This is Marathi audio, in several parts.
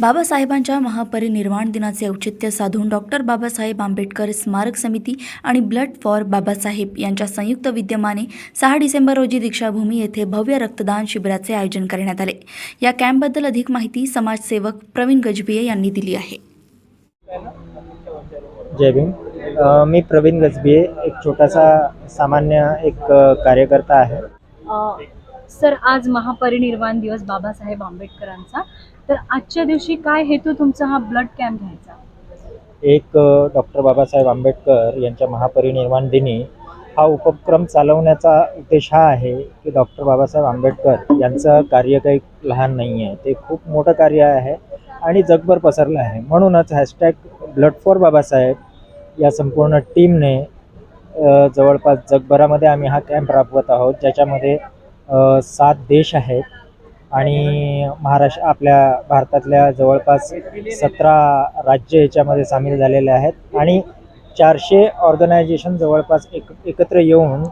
बाबासाहेबांच्या महापरिनिर्वाण दिनाचे औचित्य साधून डॉक्टर बाबासाहेब आंबेडकर स्मारक समिती आणि ब्लड फॉर बाबासाहेब यांच्या संयुक्त विद्यमाने सहा डिसेंबर रोजी दीक्षाभूमी येथे भव्य रक्तदान शिबिराचे आयोजन करण्यात आले. या कॅम्पबद्दल अधिक माहिती समाजसेवक प्रवीण गजभिये यांनी दिली आहे. जय भीम. मी प्रवीण गजबिये एक छोटासा सामान्य एक कार्यकर्ता आहे. सर आज महापरिनिर्वाण दिवस बाबासाहेब आंबेडकरांचा. तर आजच्या दिवशी काय हेतू तुमचा हा ब्लड कॅम्प घ्यायचा? एक डॉक्टर बाबासाहेब आंबेडकर यांच्या महापरिनिर्वाण दिनी हा उपक्रम चालवण्याचा उद्देश हा आहे की डॉक्टर बाबासाहेब आंबेडकर यांचं कार्य काही लहान नाही आहे. ते खूप मोठं कार्य आहे आणि जगभर पसरलं आहे. म्हणूनच हॅशटॅग ब्लड फॉर बाबासाहेब या संपूर्ण टीमने जवळपास जगभरामध्ये आम्ही हा कॅम्प राबवत आहोत. ज्याच्यामध्ये सात देश आहेत. आणि महाराष्ट्र आपल्या भारतातल्या जवळपास सतरा राज्य याच्यामध्ये सामील झालेले आहेत. आणि चारशे ऑर्गनायझेशन जवळपास एक एकत्र येऊन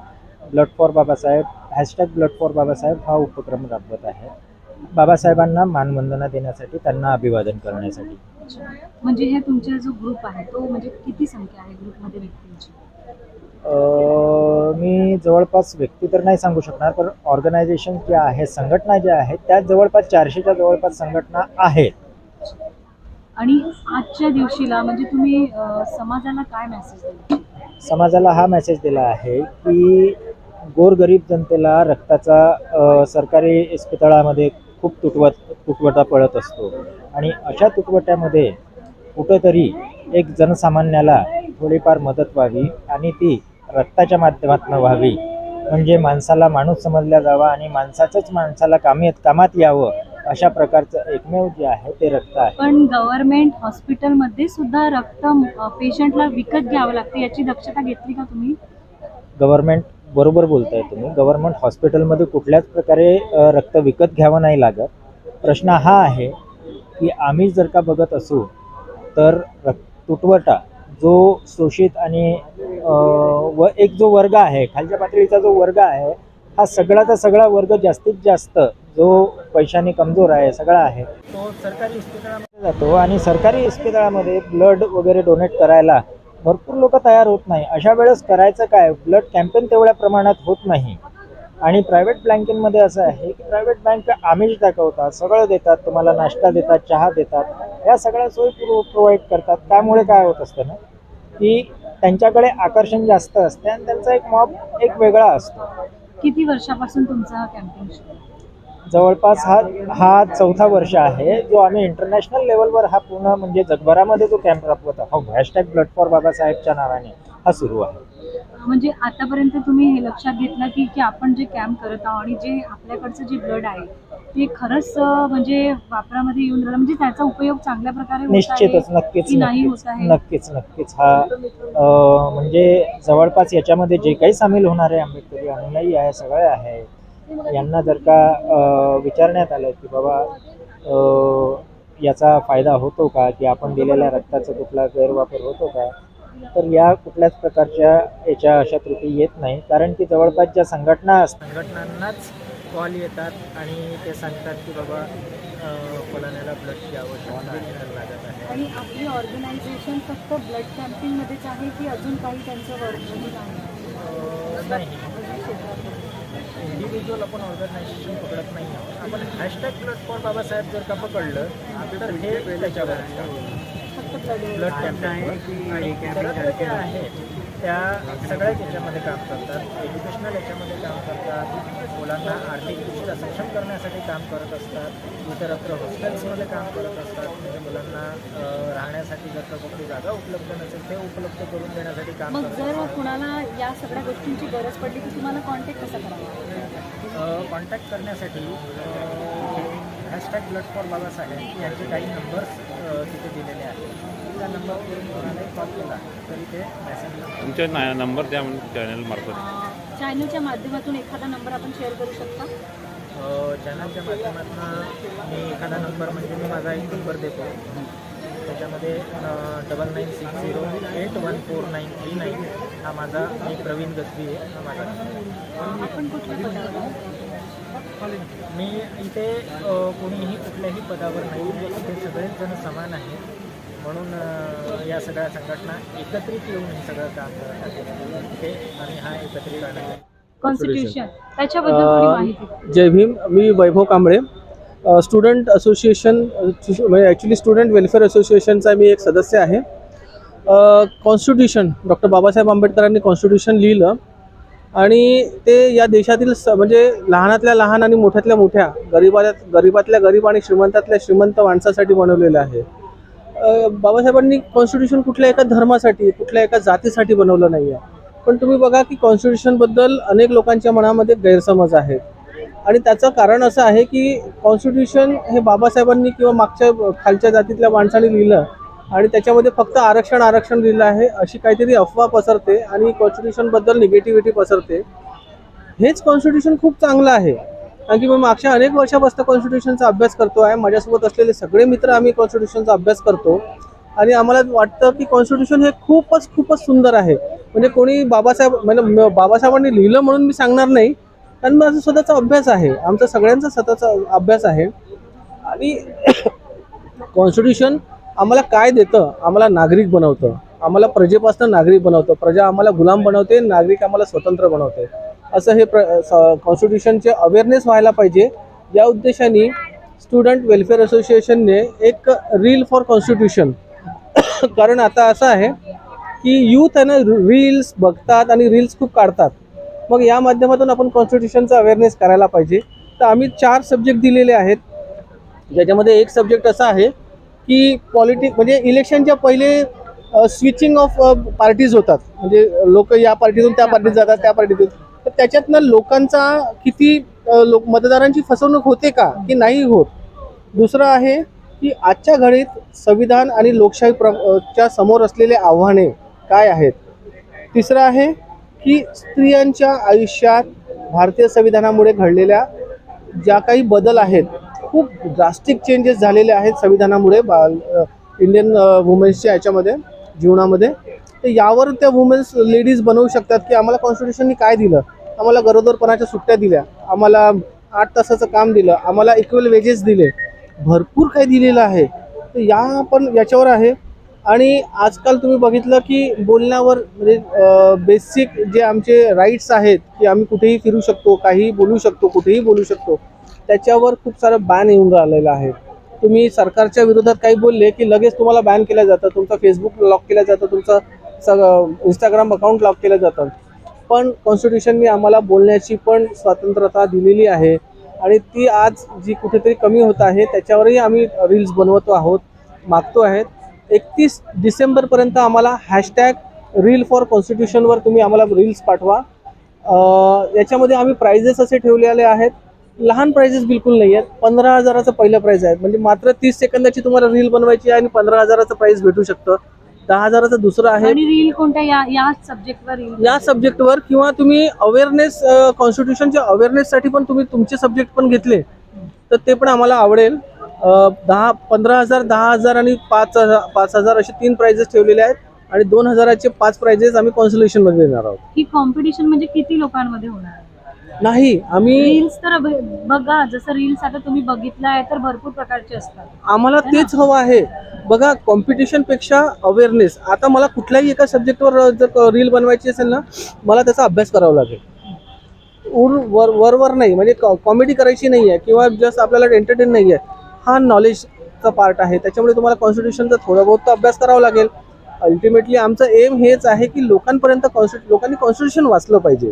blood for Babasaheb hashtag blood for Babasaheb हा उपक्रम राबवत आहे बाबासाहेबांना मानवंदना देण्यासाठी त्यांना अभिवादन करण्यासाठी. म्हणजे हे तुमचा जो ग्रुप आहे तो म्हणजे किती संख्या आहे ग्रुपमध्ये व्यक्तींची? मी जवळपास व्यक्ती तर नाही सांगू शकणार पण ऑर्गनायझेशन जे आहे संघटना ज्या आहेत त्या जवळपास चारशेच्या जवळपास संघटना आहेत. आणि आजच्या दिवशीला म्हणजे तुम्ही समाजाला काय मेसेज समाजाला हा मेसेज दिला आहे की गोरगरीब जनतेला रक्ताचा सरकारी इस्पितळामध्ये खूप तुटवत तुटवटा पडत असतो. आणि अशा तुटवट्यामध्ये कुठंतरी एक जनसामान्याला थोडीफार मदत व्हावी आणि ती रक्ताच्या माध्यमातून व्हावी. म्हणजे माणसाला माणूस समजला जावा आणि माणसाचंच माणसाला कामी कामात यावं अशा प्रकारचं एकमेव जे आहे ते रक्त आहे. पण गव्हर्नमेंट हॉस्पिटलमध्ये सुद्धा रक्त पेशंटला विकत घ्यावं लागतं याची दक्षता घेतली का तुम्ही? गव्हर्नमेंट बरोबर बोलताय तुम्ही. गव्हर्नमेंट हॉस्पिटलमध्ये कुठल्याच प्रकारे रक्त विकत घ्यावं नाही लागत. प्रश्न हा आहे की आम्ही जर का बघत असू तर रक्त तुटवटा जो शोषित आणि व एक जो वर्ग आहे खालच्या पातळीचा जो वर्ग आहे हा सगळ्याचा सगळा वर्ग जास्तीत जास्त जो पैशाने कमजोर आहे सगळा आहे. तो सरकारी इस्पितळामध्ये जातो आणि सरकारी इस्पितळामध्ये ब्लड वगैरे डोनेट करायला भरपूर लोक तयार होत नाही. अशा वेळेस करायचं काय? ब्लड कॅम्पेन तेवढ्या प्रमाणात होत नाही. आणि प्रायव्हेट बँकेमध्ये असं आहे की प्रायव्हेट बँक आमिष दाखवतात सगळं देतात तुम्हाला नाश्ता देतात चहा देतात या सगळ्या सोयी प्रो प्रोव्हाइड करतात. त्यामुळे काय होत असतं ना की त्यांच्याकडे आकर्षण जास्त असते आणि त्यांचा एक मॉब एक वेगळा असतो. किती वर्षापासून तुमचा हा कॅम्पेन? जवळपास हा हा चौथा वर्ष आहे जो आम्ही इंटरनॅशनल लेवलवर हा पूर्ण म्हणजे जगभरामध्ये जो कॅम्प राबवत आहोत. हॅशटॅग ब्लड फॉर बाबासाहेबच्या नावाने. हा सुरू आहे. म्हणजे आतापर्यंत तुम्ही हे लक्षात घेतलं की की आपण जे कॅम्प करत आहोत आणि जे आपल्याकडचं जे ब्लड आहे ते खरंच म्हणजे वापरामध्ये येऊन राहिलं. म्हणजे त्याचा उपयोग चांगल्या प्रकारे आहे निश्चितच नक्कीच नाही नक्कीच होत आहे? नक्कीच नक्कीच. हा म्हणजे जवळपास याच्यामध्ये जे काही सामील होणारे आंबेडकरी अनुयायी आहे सगळे आहे. यांना जर का विचारण्यात आलं की बाबा याचा फायदा होतो का? की आपण दिलेल्या रक्ताचा कुठला गैरवापर होतो का? तर या कुठल्याच प्रकारच्या याच्या अशा त्रुटी येत नाही. कारण की जवळपास ज्या संघटना असतात संघटनांनाच कॉल येतात आणि ते सांगतात की बाबा फलाण्याला ब्लडची आवश्यकता लागत आहे. आणि आपली ऑर्गनायझेशन फक्त ब्लड कॅम्पिंगमध्येच आहे की अजून काही त्यांचं आहे? नाही. इंडिव्हिज्युअल आपण ऑर्गनायझेशन पकडत नाही आहोत. आपण हॅशटॅग ब्लड फॉर बाबासाहेब जर का पकडलं तर हे त्याच्यावर ब्लड कॅम्प आहे जे आहे. त्या सगळ्याच याच्यामध्ये काम करतात. एज्युकेशनल याच्यामध्ये काम करतात. मुलांना आर्थिकदृष्ट्या सक्षम करण्यासाठी काम करत असतात. इतरत्र हॉस्टेल्समध्ये काम करत असतात. म्हणजे मुलांना राहण्यासाठी जर का कुठली जागा उपलब्ध नसेल ते उपलब्ध करून देण्यासाठी काम मग जर कुणाला या सगळ्या गोष्टींची गरज पडली की तुम्हाला कॉन्टॅक्ट कसा करावा कॉन्टॅक्ट करण्यासाठी हॅशटॅग ब्लड फॉर बाबासाहेब यांचे काही नंबर्स तिथे दिलेले त्या नंबरवरून कोणालाही कॉल केला तरी ते मेसेज तुमचे ना नंबर द्या चॅनल मार्फत. चॅनलच्या माध्यमातून एखादा नंबर आपण शेअर करू शकता? चॅनलच्या माध्यमातून मी एखादा नंबर म्हणजे मी माझा एक नंबर देतो. त्याच्यामध्ये double nine six zero eight one four nine three nine हा माझा मी प्रवीण गजबी आहे. हा माझा number. आहे. आपण कुठल्या पदावर आहात? मी इथे अ, कोणीही कुठल्याही पदावर नाही आहे. इथे सगळेच जण समान आहेत. म्हणून या सगळ्या संघटना एकत्रित येऊन हे सगळं काम करत आहेत. इथे आणि हा एकत्रित आहे. कॉन्स्टिट्यूशन त्याच्याबद्दल थोडी अ, माहिती जय भीम. मी वैभव कांबळे. स्टुडंट असोसिएशन म्हणजे ॲक्च्युली स्टुडंट वेलफेअर असोसिएशनचा मी एक सदस्य आहे. कॉन्स्टिट्यूशन डॉक्टर बाबासाहेब आंबेडकरांनी कॉन्स्टिट्यूशन लिहिलं. आणि ते या देशातील स म्हणजे लहानातल्या लहान आणि मोठ्यातल्या मोठ्या गरीबात गरीबातल्या गरीब आणि श्रीमंतातल्या श्रीमंत माणसासाठी बनवलेलं आहे. बाबासाहेबांनी कॉन्स्टिट्यूशन कुठल्या एका धर्मासाठी कुठल्या एका जातीसाठी बनवलं नाही आहे. पण तुम्ही बघा की कॉन्स्टिट्यूशनबद्दल अनेक लोकांच्या मनामध्ये गैरसमज आहेत. आणि त्याचं कारण असं आहे की कॉन्स्टिट्यूशन हे बाबासाहेबांनी किंवा मागच्या खालच्या जातीतल्या माणसांनी लिहिलं आणि त्याच्यामध्ये फक्त आरक्षण आरक्षण दिलं आहे अशी काहीतरी अफवा पसरते आणि कॉन्स्टिट्यूशनबद्दल निगेटिव्हिटी पसरते. हेच कॉन्स्टिट्यूशन खूप चांगलं आहे. कारण की मी मागच्या अनेक वर्षापासून कॉन्स्टिट्यूशनचा अभ्यास करतो आहे. माझ्यासोबत असलेले सगळे मित्र आम्ही कॉन्स्टिट्यूशनचा अभ्यास करतो. आणि आम्हाला वाटतं की कॉन्स्टिट्यूशन हे खूपच खूपच सुंदर आहे. म्हणजे कोणी बाबासाहेब म्हणजे बाबासाहेबांनी लिहिलं म्हणून मी सांगणार नाही. कारण माझा स्वतःचा अभ्यास आहे. आमचा सगळ्यांचा स्वतःचा अभ्यास आहे. आणि कॉन्स्टिट्यूशन आम्हाला काय देतं? आम्हाला नागरिक बनवतं. आम्हाला प्रजेपासून नागरिक बनवतं. प्रजा आम्हाला गुलाम बनवते नागरिक आम्हाला स्वतंत्र बनवते. असं हे प्र कॉन्स्टिट्यूशनचे अवेअरनेस व्हायला पाहिजे. या उद्देशाने स्टुडंट वेलफेअर असोसिएशनने एक रील फॉर कॉन्स्टिट्यूशन कारण आता असं आहे की यूथ आहे ना रील्स बघतात आणि रील्स खूप काढतात. मग या माध्यमातून आपण कॉन्स्टिट्यूशनचा अवेअरनेस करायला पाहिजे. तर आम्ही चार सब्जेक्ट दिलेले आहेत. ज्याच्यामध्ये एक सब्जेक्ट असा आहे की पॉलिटिक म्हणजे इलेक्शनच्या पहिले स्विचिंग ऑफ पार्टीज होतात. म्हणजे लोक या पार्टीतून त्या पार्टीत जातात त्या पार्टीतून तर त्याच्यातनं लोकांचा किती लोक मतदारांची फसवणूक होते का की नाही होत? दुसरं आहे की आजच्या घडीत संविधान आणि लोकशाही प्र च्या समोर असलेले आव्हाने काय आहेत? तिसरं आहे की स्त्रियांच्या आयुष्यात भारतीय संविधानामुळे घडलेल्या ज्या काही बदल आहेत खूप ड्रास्टिक चेंजेस झालेले आहेत संविधानामुळे बा इंडियन वुमेन्सच्या याच्यामध्ये जीवनामध्ये. तर यावर त्या वुमेन्स लेडीज बनवू शकतात की आम्हाला कॉन्स्टिट्युशननी काय दिलं? आम्हाला गरोदरपणाच्या सुट्ट्या दिल्या. आम्हाला आठ तासाचं काम दिलं. आम्हाला इक्वल वेजेस दिले. भरपूर काही दिलेलं आहे. तर या पण याच्यावर आहे. आणि आजकाल तुम्ही बघितलं की बोलण्यावर म्हणजे बेसिक जे आमचे राईट्स आहेत की आम्ही कुठेही फिरू शकतो काहीही बोलू शकतो कुठेही बोलू शकतो त्याच्यावर खूप सारं बॅन येऊन राहिलेलं आहे. तुम्ही सरकारच्या विरोधात काही बोलले की लगेच तुम्हाला बॅन केलं जातं तुमचं फेसबुक लॉक केलं जातं. तुमचं सग इंस्टाग्राम अकाउंट लॉक केलं जातं पण कॉन्स्टिट्यूशनने आम्हाला बोलण्याची पण स्वतंत्रता दिलेली आहे. आणि ती आज जी कुठेतरी कमी होत आहे त्याच्यावरही आम्ही रील्स बनवतो आहोत मागतो आहेत. एकतीस डिसेंबरपर्यंत आम्हाला हॅशटॅग रील फॉर कॉन्स्टिट्यूशनवर तुम्ही आम्हाला रील्स पाठवा. याच्यामध्ये आम्ही प्राइजेस असे ठेवलेले आहेत. लहान प्राइजेस बिलकुल नाही आहेत पंधरा हजाराचं पहिलं प्राईज आहे. म्हणजे मात्र तीस सेकंदाची तुम्हाला रील बनवायची आहे आणि पंधरा हजाराचं प्राईज भेटू शकतं. दहा हजाराचं दुसरं आहे. रील कोणत्या? या सब्जेक्टवर रील या सब्जेक्टवर किंवा तुम्ही अवेअरनेस कॉन्स्टिट्यूशनच्या अवेअरनेससाठी पण तुम्ही तुमचे सब्जेक्ट पण घेतले तर ते पण आम्हाला आवडेल. दहा पंधरा हजार दहा हजार आणि पाच हजार पाच हजार असे तीन प्राइजेस ठेवलेले आहेत आणि दोन हजाराचे पाच प्राइजेस आम्ही कॉन्सुलेशनमध्ये देणार आहोत. ही कॉम्पिटिशन म्हणजे किती लोकांमध्ये होणार? नाही आम्ही रील्स तर ब- बघा जसं रील्स आता तुम्ही बघितलं आहे तर भरपूर प्रकारचे असतात. आम्हाला? तेच हवं आहे. बघा कॉम्पिटिशनपेक्षा अवेअरनेस आता मला कुठल्याही एका सब्जेक्टवर जर रील बनवायची असेल ना मला त्याचा अभ्यास करावा लागेल. उर वर वरवर नाही म्हणजे कॉमेडी करायची नाही आहे किंवा जस्ट आपल्याला एंटरटेन नाही आहे. हा नॉलेजचा पार्ट आहे. त्याच्यामुळे तुम्हाला कॉन्स्टिट्यूशनचा थोडा बहुत तर अभ्यास करावा लागेल. अल्टिमेटली आमचं एम हेच आहे की लोकांपर्यंत कॉन्स्टिट्यू लोकांनी कॉन्स्टिट्यूशन वाचलं पाहिजे.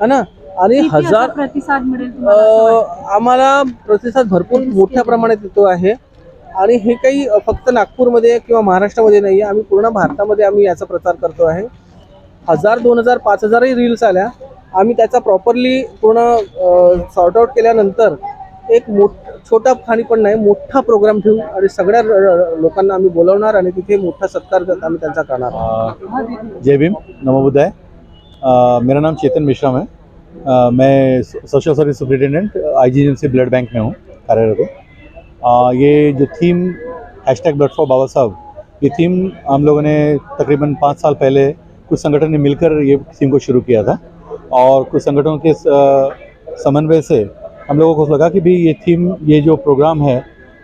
है ना? आणि हजार प्रतिसाद मिळेल? आम्हाला प्रतिसाद भरपूर मोठ्या प्रमाणात येतो आहे. आणि हे काही फक्त नागपूरमध्ये किंवा महाराष्ट्रामध्ये नाही आहे. आम्ही पूर्ण भारतामध्ये आम्ही याचा प्रचार करतो आहे. हजार दोन हजार पाच हजारही रील्स आल्या. आम्ही त्याचा प्रॉपरली पूर्ण सॉर्ट आउट केल्यानंतर एक मोठ छोटा खाणी पण नाही मोठा प्रोग्राम ठेवू आणि सगळ्या लोकांना आम्ही बोलवणार आणि तिथे मोठा सत्कार आम्ही त्यांचा करणार जय भीम नमो बुद्धाय अ, मेरा नाम चेतन मिश्राम है. मैं सोशल सर्विस सुप्रिटेंडेंट आई से ब्लड बैंक में हूँ कार्यरत हूँ ये जो theme hashtag blood for Baba Saheb ये थीम हम लोगों ने तकरीबन पाँच साल पहले कुछ संगठन ने मिलकर ये थीम को शुरू किया था और कुछ संगठनों के समन्वय से हम लोगों को लगा कि भाई ये थीम ये जो प्रोग्राम है,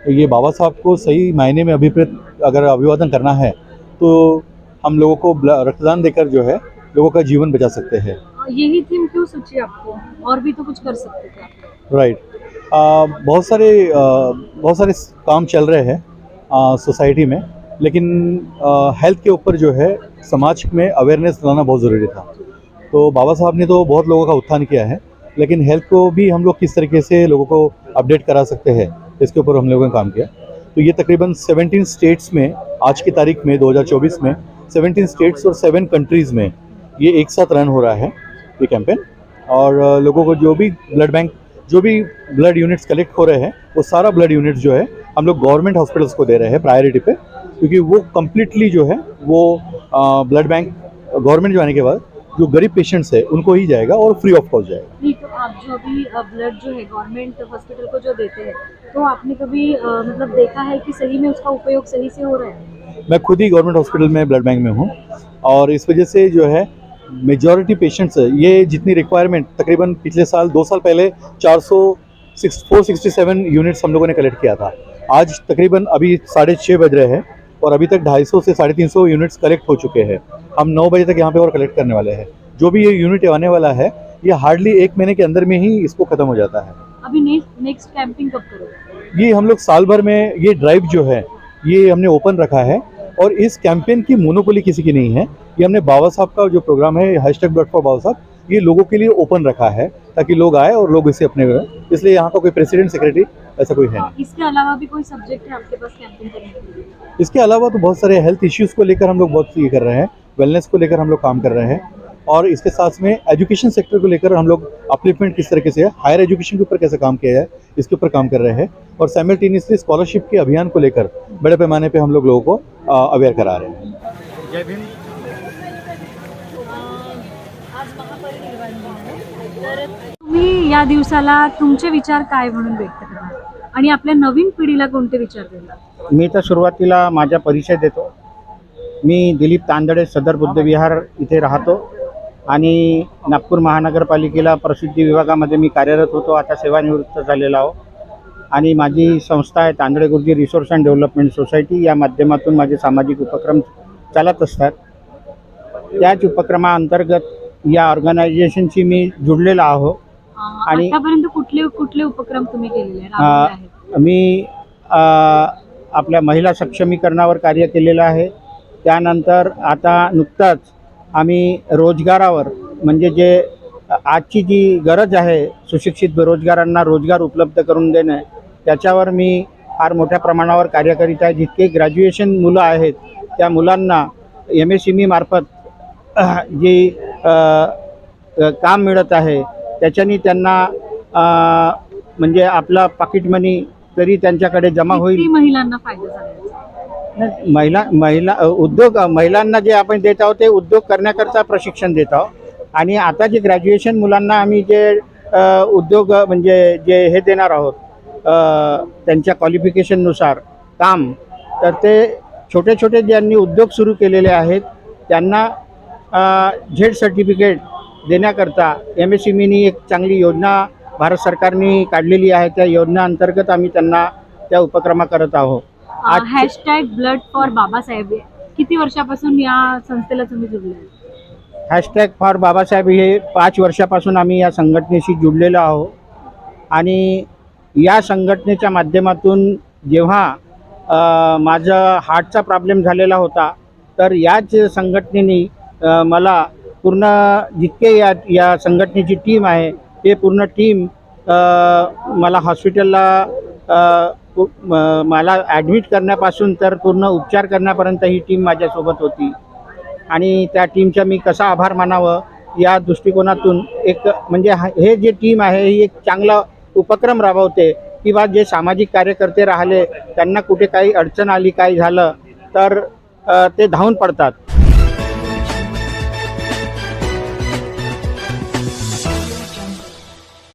ये बाबा साहब को सही मायने में अभिप्रेत, अगर अभिवादन करना है तो हम लोगों को रक्तदान देकर जो है, लोगों का जीवन बचा सकते हैं। यही थीम क्यों सोची आपको? और भी तो कुछ कर सकते थे राइट आ, बहुत सारे बहुत सारे काम चल रहे हैं सोसाइटी में लेकिन हेल्थ के ऊपर जो है समाज में अवेयरनेस लाना बहुत ज़रूरी था। तो बाबा साहब ने तो बहुत लोगों का उत्थान किया है लेकिन हेल्थ को भी हम लोग किस तरीके से लोगों को अपडेट करा सकते हैं इसके ऊपर हम लोगों ने काम किया। तो ये तकरीबन 17 स्टेट्स में आज की तारीख में 2024 में 17 स्टेट्स और 7 कंट्रीज़ में ये एक साथ रन हो रहा है। ये कैंपेन और लोगों को जो भी ब्लड बैंक जो भी ब्लड यूनिट्स कलेक्ट हो रहे हैं वो सारा ब्लड यूनिट्स जो है हम लोग गवर्नमेंट हॉस्पिटल्स को दे रहे हैं प्रायोरिटी पे क्योंकि वो कम्प्लीटली जो है वो ब्लड बैंक गवर्नमेंट जो आने के बाद जो गरीब पेशेंट्स है उनको ही जाएगा और फ्री ऑफ़ कॉस्ट जाएगा. तो आप जो अभी ब्लड जो है गवर्नमेंट हॉस्पिटल को जो देते हैं तो आपने कभी मतलब देखा है कि सही में उसका उपयोग सही से हो रहा है? मैं खुद ही गवर्नमेंट हॉस्पिटल में ब्लड बैंक में हूँ और इस वजह से जो है मेजॉरिटी पेशेंट्स ये जितनी रिक्वायरमेंट तकरीबन पिछले साल दो साल पहले 400 six four sixty seven units हम लोगों ने कलेक्ट किया था। आज तकरीबन अभी साढ़े छः बज रहे हैं और अभी तक 250 से साढ़े तीन सौ यूनिट्स कलेक्ट हो चुके हैं। हम नौ बजे तक यहाँ पे और कलेक्ट करने वाले हैं। जो भी ये यूनिट आने वाला है ये हार्डली एक महीने के अंदर में ही इसको ख़त्म हो जाता है। अभी नेक्स्ट कैंपिंग कब करोगे? ये हम लोग साल भर में ये ड्राइव जो है ये हमने ओपन रखा है और इस कैंपेन की मोनोपोली किसी की नहीं है। ये हमने बाबा साहब का जो प्रोग्राम है hashtag blood for Baba Saheb ये लोगों के लिए ओपन रखा है ताकि लोग आए और लोग इसे अपने इसलिए यहाँ का कोई प्रेसिडेंट सेक्रेटरी ऐसा कोई है इसके अलावा भी कोई सब्जेक्ट है आपके पास कैंपिंग करने के लिए? इसके अलावा तो बहुत सारे हेल्थ इश्यूज़ को लेकर हम लोग बहुत ये कर रहे हैं वेलनेस को लेकर हम लोग काम कर रहे हैं और इसके साथ में एजुकेशन सेक्टर को लेकर हम लोग अपलिफ्टमेंट किस तरीके से है हायर एजुकेशन के ऊपर कैसे काम किया है इसके ऊपर काम कर रहे हैं और साइमल्टेनियसली स्कॉलरशिप के अभियान को लेकर बड़े पैमाने पे हम लोग लोगों को अवेयर करा रहे हैं। जय भीम। या दिवसाला तुमचे विचार काय म्हणून व्यक्त करणार? आणि आपल्या नवीन पिढीला कोणते विचार देणार? मी तर सुरुवातीला माझा परिचय देतो. मी दिलीप तांदळे सदर बुद्धविहार इथे राहतो. आणि नागपूर महानगरपालिकेला प्रसिद्धी विभागामध्ये मी कार्यरत होतो. आता सेवानिवृत्त झालेला आहो. आणि माझी संस्था आहे तांदळे गुरुजी रिसोर्स अँड डेव्हलपमेंट सोसायटी या माध्यमातून माझे सामाजिक उपक्रम चालत असतात. त्याच उपक्रमाअंतर्गत या ऑर्गनायझेशनशी मी जुडलेला आहो. आणि- आतापर्यंत कुठले कुठले उपक्रम तुम्ही केलेले आहेत? मी आपल्या महिला सक्षमीकरणावर कार्य केलेलं आहे. त्यानंतर आता नुकताच आम्ही रोजगारावर म्हणजे जे आजची जी गरज आहे सुशिक्षित बेरोजगारांना रोजगार उपलब्ध करून देणं त्याच्यावर मी फार मोठ्या प्रमाणावर कार्य करीत आहे. जितके ग्रॅज्युएशन मुलं आहेत त्या मुलांना एम एस एम मार्फत जी काम मिळत आहे त्याच्यानी त्यांना म्हणजे आपला पाकिट मनी तरी त्यांच्याकडे जमा होईल. महिलांना फायदा झाला महिला महिला उद्योग महिलांना जे आपण देत आहोत ते उद्योग करण्याकरता प्रशिक्षण देत आहोत. आणि आता जे ग्रॅज्युएशन मुलांना आम्ही जे उद्योग म्हणजे जे हे देणार आहोत त्यांच्या क्वालिफिकेशननुसार काम तर ते छोटे छोटे ज्यांनी उद्योग सुरू केलेले आहेत त्यांना झेड सर्टिफिकेट देण्याकरता एम एस नी एक चांगली योजना भारत सरकारने काढलेली आहे. त्या योजनेअंतर्गत आम्ही त्यांना त्या उपक्रमा करत आहोत. Hashtag blood for Babasaheb. किती वर्षापासून या संस्थेला तुम्ही जुळले? हॅशटॅग फॉर बाबासाहेब हे पाच वर्षापासून आम्ही या संघटनेशी जुडलेलो आहोत. आणि या संघटनेच्या माध्यमातून जेव्हा माझा हार्टचा प्रॉब्लेम झालेला होता तर याच संघटनेने मला पूर्ण जितके या या संघटनेची टीम आहे ते पूर्ण टीम मला हॉस्पिटलला मला ॲडमिट करण्यापासून तर पूर्ण उपचार करण्यापर्यंत ही टीम माझ्यासोबत होती. आणि त्या टीमचा मी कसा आभार मानावं या दृष्टिकोनातून एक म्हणजे हा- हे जे टीम आहे ही एक चांगला उपक्रम राबवते किंवा जे सामाजिक कार्यकर्ते राहिले त्यांना कुठे काही अडचण आली काही झालं तर ते धावून पडतात.